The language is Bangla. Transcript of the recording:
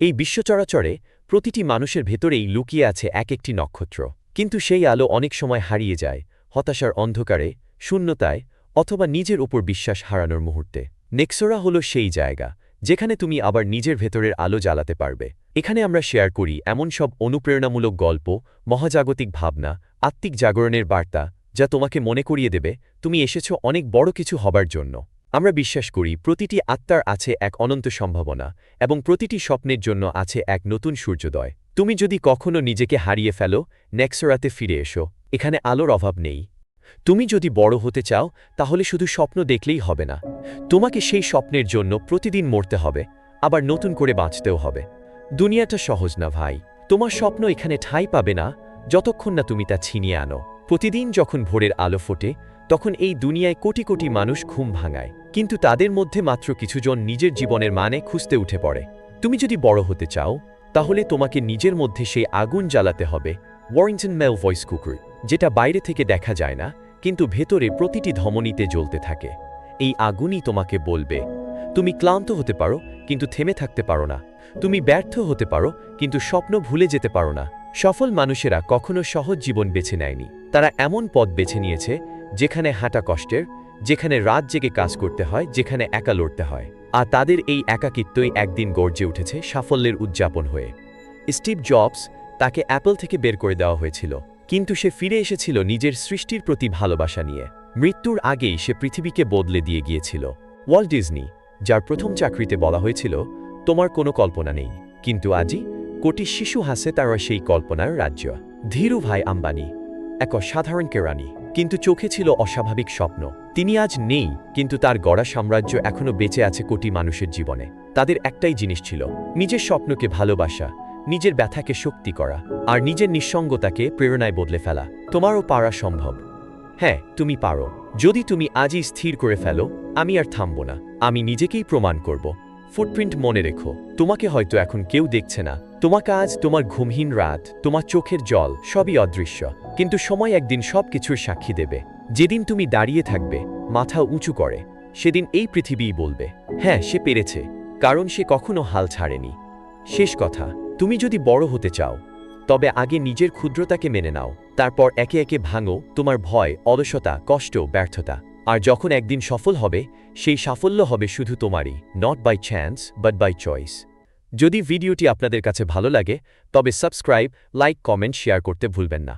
এই বিশ্বচরাচরে প্রতিটি মানুষের ভেতরেই লুকিয়ে আছে এক একটি নক্ষত্র। কিন্তু সেই আলো অনেক সময় হারিয়ে যায়, হতাশার অন্ধকারে, শূন্যতায়, অথবা নিজের উপর বিশ্বাস হারানোর মুহূর্তে। নেক্সোরা হলো সেই জায়গা, যেখানে তুমি আবার নিজের ভেতরের আলো জ্বালাতে পারবে। এখানে আমরা শেয়ার করি এমন সব অনুপ্রেরণামূলক গল্প, মহাজাগতিক ভাবনা, আত্মিক জাগরণের বার্তা, যা তোমাকে মনে করিয়ে দেবে, তুমি এসেছ অনেক বড় কিছু হবার জন্য। আমরা বিশ্বাস করি, প্রতিটি আত্মার আছে এক অনন্ত সম্ভাবনা এবং প্রতিটি স্বপ্নের জন্য আছে এক নতুন সূর্যোদয়। তুমি যদি কখনো নিজেকে হারিয়ে ফেলো, নেক্সরাতে ফিরে এসো, এখানে আলোর অভাব নেই। তুমি যদি বড় হতে চাও, তাহলে শুধু স্বপ্ন দেখলেই হবে না। তোমাকে সেই স্বপ্নের জন্য প্রতিদিন মরতে হবে, আবার নতুন করে বাঁচতেও হবে। দুনিয়াটা সহজ না ভাই। তোমার স্বপ্ন এখানে ঠাঁই পাবে না, যতক্ষণ না তুমি তা ছিনিয়ে আনো। প্রতিদিন যখন ভোরের আলো ফোটে, তখন এই দুনিয়ায় কোটি কোটি মানুষ ঘুম ভাঙায়। কিন্তু তাদের মধ্যে মাত্র কিছুজন নিজের জীবনের মানে খুঁজতে উঠে পড়ে। তুমি যদি বড় হতে চাও, তাহলে তোমাকে নিজের মধ্যে সেই আগুন জ্বালাতে হবে ওয়ারিংটন মেল ভয়েস কুকুর যেটা বাইরে থেকে দেখা যায় না, কিন্তু ভেতরে প্রতিটি ধমনীতে জ্বলতে থাকে। এই আগুনই তোমাকে বলবে, তুমি ক্লান্ত হতে পারো, কিন্তু থেমে থাকতে পারো না। তুমি ব্যর্থ হতে পারো, কিন্তু স্বপ্ন ভুলে যেতে পারো না। সফল মানুষেরা কখনো সহজ জীবন বেছে নেয়নি। তারা এমন পথ বেছে নিয়েছে, যেখানে হাঁটা কষ্টের, যেখানে রাত জেগে কাজ করতে হয়, যেখানে একা লড়তে হয়। আর তাদের এই একাকিত্বই একদিন গর্জে উঠেছে সাফল্যের উদযাপন হয়ে। স্টিভ জবস তাকে অ্যাপল থেকে বের করে দেওয়া হয়েছিল, কিন্তু সে ফিরে এসেছিল নিজের সৃষ্টির প্রতি ভালোবাসা নিয়ে। মৃত্যুর আগেই সে পৃথিবীকে বদলে দিয়ে গিয়েছিল। ওয়াল্ট ডিজনি, যার প্রথম চাকরিতে বলা হয়েছিল, তোমার কোনো কল্পনা নেই। কিন্তু আজই কোটি শিশু হাসে তারা সেই কল্পনার রাজ্য। ধীরু ভাই আম্বানি এক অসাধারণ কেরানি কিন্তু চোখে ছিল অস্বাভাবিক স্বপ্ন। তিনি আজ নেই, কিন্তু তার গড়া সাম্রাজ্য এখনও বেঁচে আছে কোটি মানুষের জীবনে। তাদের একটাই জিনিস ছিল, নিজের স্বপ্নকে ভালোবাসা, নিজের ব্যথাকে শক্তি করা, আর নিজের নিঃসঙ্গতাকে প্রেরণায় বদলে ফেলা। তোমারও পারা সম্ভব। হ্যাঁ তুমি পারো। যদি তুমি আজই স্থির করে ফেলো, আমি আর থামব না। আমি নিজেকেই প্রমাণ করব। ফুটপ্রিন্ট মনে রেখো, তোমাকে হয়তো এখন কেউ দেখছে না। তোমাকে আজ তোমার ঘুমহীন রাত, তোমার চোখের জল, সবই অদৃশ্য। কিন্তু সময় একদিন সব কিছুর সাক্ষী দেবে। যেদিন তুমি দাঁড়িয়ে থাকবে, মাথা উঁচু করে, সেদিন এই পৃথিবীই বলবে হ্যাঁ সে পেরেছে, কারণ সে কখনো হাল ছাড়েনি। শেষ কথা, তুমি যদি বড় হতে চাও, তবে আগে নিজের ক্ষুদ্রতাকে মেনে নাও, তারপর একে একে ভাঙো, তোমার ভয়, অলসতা, কষ্ট, ব্যর্থতা। আর যখন একদিন সফল হবে, সেই সাফল্য হবে শুধু তোমারই not by chance but by choice যদি ভিডিওটি আপনাদের কাছে ভালো লাগে, তবে সাবস্ক্রাইব লাইক কমেন্ট শেয়ার করতে ভুলবেন না।